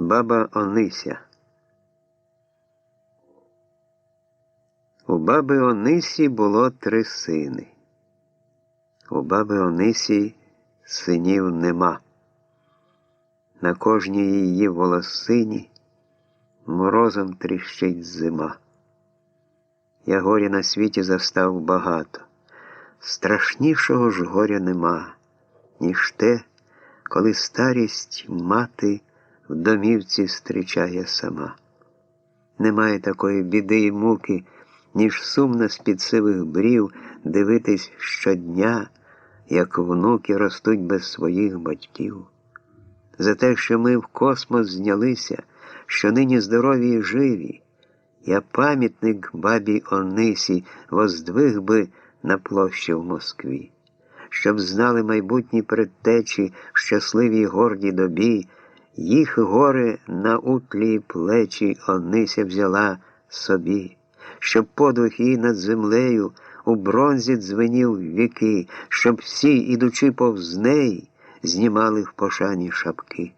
Баба Онися. У баби Онисі було три сини. У баби Онисі синів нема. На кожній її волосині морозом тріщить зима. Я горя на світі застав багато. Страшнішого ж горя нема, ніж те, коли старість мати в домівці зустрічає сама. Немає такої біди й муки, ніж сумно з-під сивих брів дивитись щодня, як внуки ростуть без своїх батьків. За те, що ми в космос знялися, що нині здорові і живі, я пам'ятник бабі Онисі воздвиг би на площі в Москві, щоб знали майбутні предтечі в щасливій гордій добі, їх горе на утлі плечі Онися взяла собі, щоб подвиг її над землею у бронзі дзвенів віки, щоб всі, ідучи повз неї, знімали в пошані шапки.